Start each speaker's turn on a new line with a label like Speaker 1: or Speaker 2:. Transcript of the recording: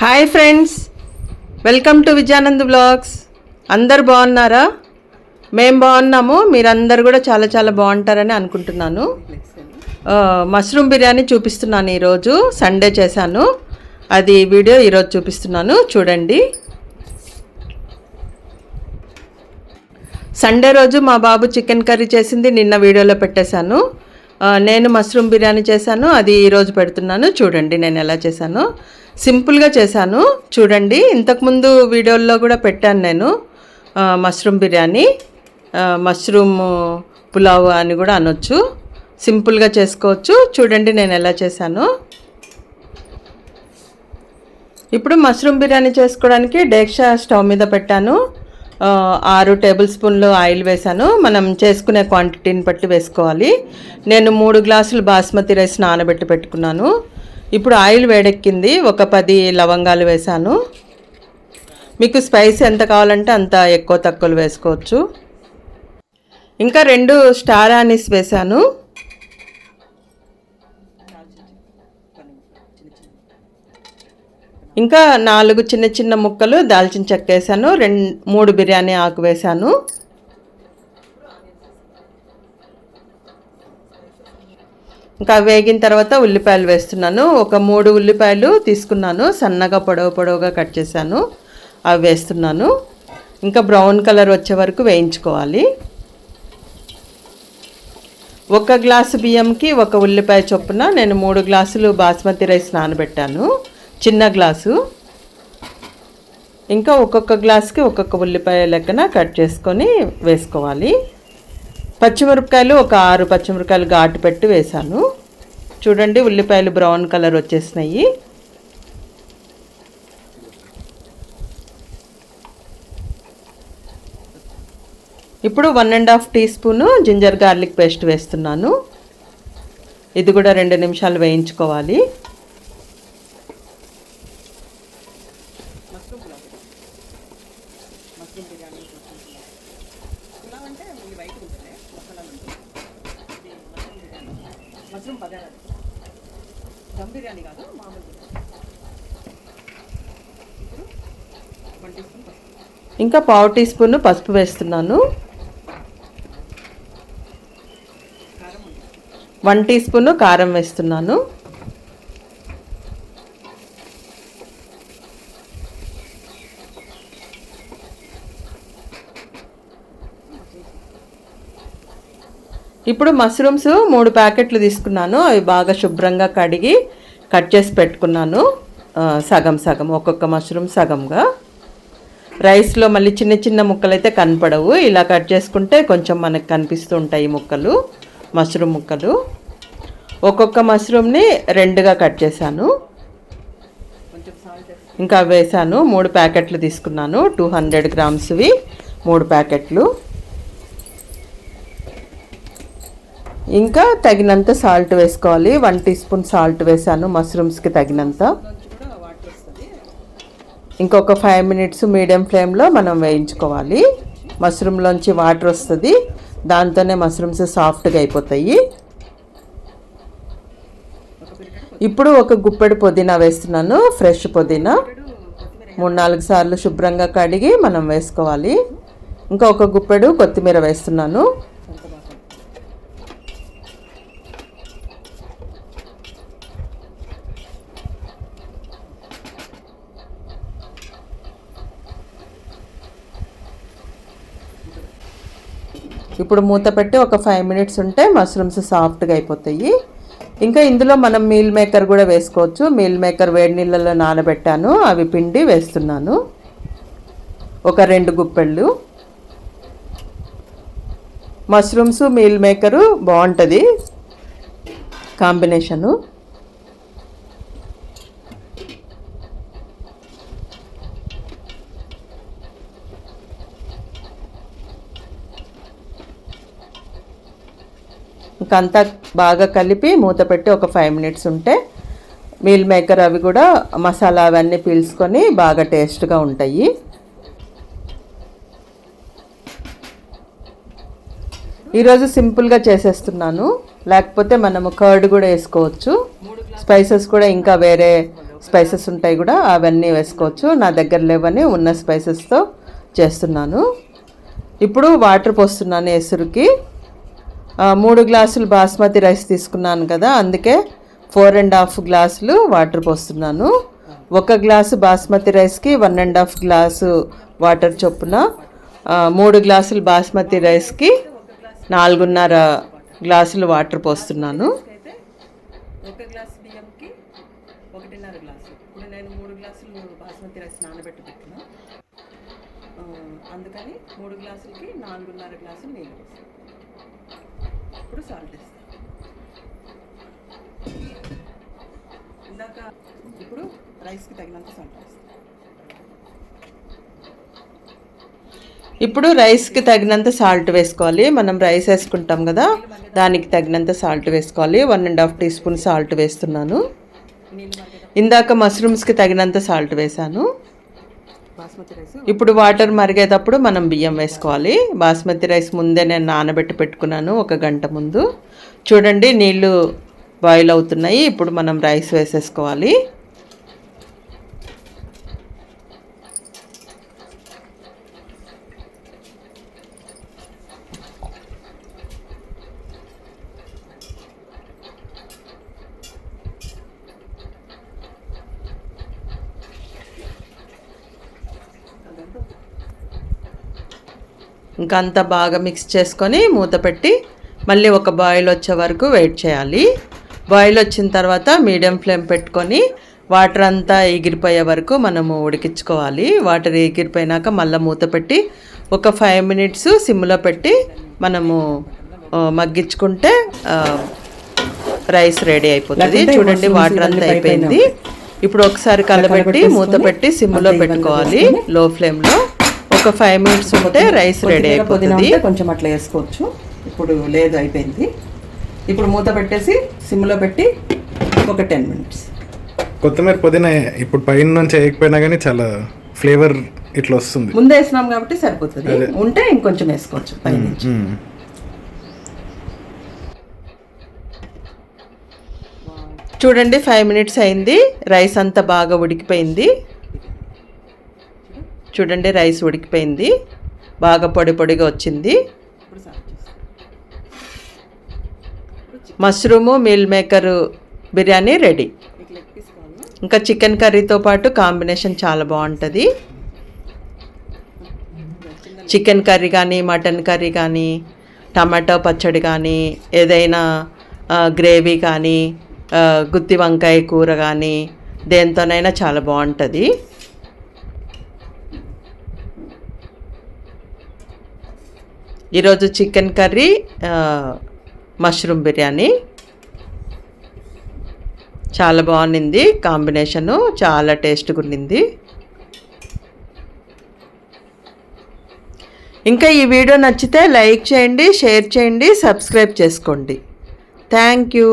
Speaker 1: Hi friends welcome to Vijayanand blogs అందరు బాగున్నారా? మేం బాగున్నాము. మీరందరు కూడా చాలా చాలా బాగుంటారని అనుకుంటున్నాను. మష్రూమ్ బిర్యానీ చూపిస్తున్నాను ఈరోజు. సండే చేశాను. అది వీడియో ఈరోజు చూపిస్తున్నాను. చూడండి. సండే రోజు మా బాబు చికెన్ కర్రీ చేసింది. నిన్న వీడియోలో పెట్టేశాను. నేను మష్రూమ్ బిర్యానీ చేశాను అది ఈరోజు పెడుతున్నాను. చూడండి నేను ఎలా చేశాను. సింపుల్గా చేశాను. చూడండి ఇంతకుముందు వీడియోల్లో కూడా పెట్టాను నేను మష్రూమ్ బిర్యానీ మష్రూమ్ పులావ్ అని కూడా అనొచ్చు. సింపుల్గా చేసుకోవచ్చు. చూడండి నేను ఎలా చేశాను. ఇప్పుడు మష్రూమ్ బిర్యానీ చేసుకోవడానికి డేక్షా స్టవ్ మీద పెట్టాను. ఆరు టేబుల్ స్పూన్లు ఆయిల్ వేశాను. మనం చేసుకునే క్వాంటిటీని బట్టి వేసుకోవాలి. నేను మూడు గ్లాసులు బాస్మతి రైస్ నానబెట్టి పెట్టుకున్నాను. ఇప్పుడు ఆయిల్ వేడెక్కింది. ఒక పది లవంగాలు వేశాను. మీకు స్పైస్ ఎంత కావాలంటే అంత ఎక్కువ తక్కువలు వేసుకోవచ్చు. ఇంకా రెండు స్టార్ ఆనిస్ వేశాను. ఇంకా నాలుగు చిన్న చిన్న ముక్కలు దాల్చిన చెక్క వేసాను రెండు మూడు బిర్యానీ ఆకు వేసాను. ఇంకా వేగిన తర్వాత ఉల్లిపాయలు వేస్తున్నాను. ఒక మూడు ఉల్లిపాయలు తీసుకున్నాను. సన్నగా పొడవు పొడవుగా కట్ చేశాను. అవి వేస్తున్నాను. ఇంకా బ్రౌన్ కలర్ వచ్చే వరకు వేయించుకోవాలి. ఒక గ్లాసు బియ్యంకి ఒక ఉల్లిపాయ చొప్పున నేను మూడు గ్లాసులు బాస్మతి రైస్ నానబెట్టాను. చిన్న గ్లాసు. ఇంకా ఒక్కొక్క గ్లాస్కి ఒక్కొక్క ఉల్లిపాయ లెక్కన కట్ చేసుకొని వేసుకోవాలి. పచ్చిమిరపకాయలు ఒక ఆరు పచ్చిమిరపకాయలు ఘాటు పెట్టి వేసాను. చూడండి ఉల్లిపాయలు బ్రౌన్ కలర్ వచ్చేసినాయి. ఇప్పుడు one and half teaspoon ginger garlic paste వేస్తున్నాను. ఇది కూడా రెండు నిమిషాలు వేయించుకోవాలి. ఇంకా పావు టీ స్పూన్ పసుపు వేస్తున్నాను. వన్ టీ స్పూన్ కారం వేస్తున్నాను. ఇప్పుడు మష్రూమ్స్ మూడు ప్యాకెట్లు తీసుకున్నాను. అవి బాగా శుభ్రంగా కడిగి కట్ చేసి పెట్టుకున్నాను. సగం సగం ఒక్కొక్క మష్రూమ్ సగంగా. రైస్లో మళ్ళీ చిన్న చిన్న ముక్కలు అయితే కనపడవు. ఇలా కట్ చేసుకుంటే కొంచెం మనకు కనిపిస్తూ ఉంటాయి ముక్కలు మష్రూమ్ ముక్కలు. ఒక్కొక్క మష్రూమ్ని రెండుగా కట్ చేశాను. ఇంకా వేసాను మూడు ప్యాకెట్లు తీసుకున్నాను. టూ హండ్రెడ్ గ్రామ్స్వి మూడు ప్యాకెట్లు. ఇంకా తగినంత సాల్ట్ వేసుకోవాలి. వన్ టీ స్పూన్ సాల్ట్ వేసాను మష్రూమ్స్కి తగినంత. ఇంకొక ఫైవ్ మినిట్స్ మీడియం ఫ్లేమ్లో మనం వేయించుకోవాలి. మష్రూమ్లోంచి వాటర్ వస్తుంది. దాంతోనే మష్రూమ్స్ సాఫ్ట్గా అయిపోతాయి. ఇప్పుడు ఒక గుప్పెడు పుదీనా వేస్తున్నాను. ఫ్రెష్ పుదీనా. మూడు నాలుగు సార్లు శుభ్రంగా కడిగి మనం వేసుకోవాలి. ఇంకా ఒక గుప్పెడు కొత్తిమీర వేస్తున్నాను. ఇప్పుడు మూత పెట్టి ఒక ఫైవ్ మినిట్స్ ఉంటే మష్రూమ్స్ సాఫ్ట్గా అయిపోతాయి. ఇంకా ఇందులో మనం మీల్ మేకర్ కూడా వేసుకోవచ్చు. మీల్ మేకర్ వేడి నీళ్ళలో నానబెట్టాను. అవి పిండి వేస్తున్నాను. ఒక రెండు గుప్పెళ్ళు. మష్రూమ్స్ మీల్ మేకరు బాగుంటుంది. కాంబినేషను. ఇంకంతా బాగా కలిపి మూత పెట్టి ఒక ఫైవ్ మినిట్స్ ఉంటే మీల్ మేకర్ అవి కూడా మసాలా అవన్నీ పీల్చుకొని బాగా టేస్ట్గా ఉంటాయి. ఈరోజు సింపుల్గా చేసేస్తున్నాను. లేకపోతే మనము కర్డ్ కూడా వేసుకోవచ్చు. స్పైసెస్ కూడా ఇంకా వేరే స్పైసెస్ ఉంటాయి కూడా అవన్నీ వేసుకోవచ్చు. నా దగ్గర లేవని ఉన్న స్పైసెస్తో చేస్తున్నాను. ఇప్పుడు వాటర్ పోస్తున్నాను ఎసురుకి. మూడు గ్లాసులు బాస్మతి రైస్ తీసుకున్నాను కదా అందుకే ఫోర్ అండ్ హాఫ్ గ్లాసులు వాటర్ పోస్తున్నాను. ఒక గ్లాసు బాస్మతి రైస్కి one and half glass water చొప్పున మూడు గ్లాసులు బాస్మతి రైస్కి నాలుగున్నర గ్లాసులు వాటర్ పోస్తున్నాను. ఒక గ్లాస్ బియ్యంకి ఒకటిన్నర గ్లాసు. ఇప్పుడు నేను మూడు గ్లాసులు బాస్మతి రైస్ నానబెట్టి పెట్టిన అందుకని మూడు గ్లాసులకి నాలుగున్నర గ్లాసులు నీళ్ళు వేసాను సాల్ట్ వేస్తాను ఇందాక ఇప్పుడు రైస్కి తగినంత సాల్ట్ ఇప్పుడు రైస్కి తగినంత సాల్ట్ వేసుకోవాలి. మనం రైస్ వేసుకుంటాం కదా దానికి తగినంత సాల్ట్ వేసుకోవాలి. One and half teaspoon salt వేస్తున్నాను. ఇందాక మష్రూమ్స్కి తగినంత సాల్ట్ వేసాను ఇప్పుడు వాటర్ మరిగేటప్పుడు మనం బియ్యం వేసుకోవాలి. బాస్మతి రైస్ ముందే నేను నానబెట్టి పెట్టుకున్నాను ఒక గంట ముందు. చూడండి నీళ్ళు బాయిల్ అవుతున్నాయి. ఇప్పుడు మనం రైస్ వేసేసుకోవాలి. ఇంకా అంతా బాగా మిక్స్ చేసుకొని మూత పెట్టి మళ్ళీ ఒక బాయిల్ వచ్చే వరకు వెయిట్ చేయాలి. బాయిల్ వచ్చిన తర్వాత మీడియం ఫ్లేమ్ పెట్టుకొని వాటర్ అంతా ఎగిరిపోయే వరకు మనము ఉడికించుకోవాలి. వాటర్ ఎగిరిపోయినాక మళ్ళీ మూత పెట్టి ఒక ఫైవ్ మినిట్స్ సిమ్లో పెట్టి మనము మగ్గించుకుంటే రైస్ రెడీ అయిపోతుంది. చూడండి వాటర్ అంతా అయిపోయింది. ఇప్పుడు ఒకసారి కలబెట్టి మూత పెట్టి సిమ్లో పెట్టుకోవాలి. లో. ఫ్లేమ్లో ఒక ఫైవ్ మినిట్స్ ఉంటే రైస్ రెడీ అయిపోతుంది. కొంచెం అట్లా వేసుకోవచ్చు. ఇప్పుడు లేదు అయిపోయింది. ఇప్పుడు మూత పెట్టేసి సిమ్లో పెట్టి ఒక టెన్ మినిట్స్
Speaker 2: కొత్తిమీర పుదీనా ఇప్పుడు పైన నుంచి వేయకపోయినా కానీ చాలా ఫ్లేవర్ ఇట్లా వస్తుంది.
Speaker 1: ముందే వేసినాం కాబట్టి సరిపోతుంది. ఉంటే ఇంకొంచెం వేసుకోవచ్చు
Speaker 2: మ్మ్.
Speaker 1: చూడండి ఫైవ్ మినిట్స్ అయింది. రైస్ అంతా బాగా ఉడికిపోయింది. చూడండి రైస్ ఉడికిపోయింది. బాగా పొడి పొడిగా వచ్చింది. Mushroom meal maker biryani ready. ఇంకా చికెన్ కర్రీతో పాటు కాంబినేషన్ చాలా బాగుంటుంది. చికెన్ కర్రీ కానీ మటన్ కర్రీ కానీ టమాటో పచ్చడి కానీ ఏదైనా గ్రేవీ కానీ గుత్తి వంకాయ కూర కానీ దేంతోనైనా చాలా బాగుంటుంది. ఈరోజు చికెన్ కర్రీ మష్రూమ్ బిర్యానీ. చాలా బాగుంది కాంబినేషను చాలా టేస్ట్గా ఉండింది. ఇంకా ఈ వీడియో నచ్చితే లైక్ చేయండి షేర్ చేయండి సబ్స్క్రైబ్ చేసుకోండి. Thank you.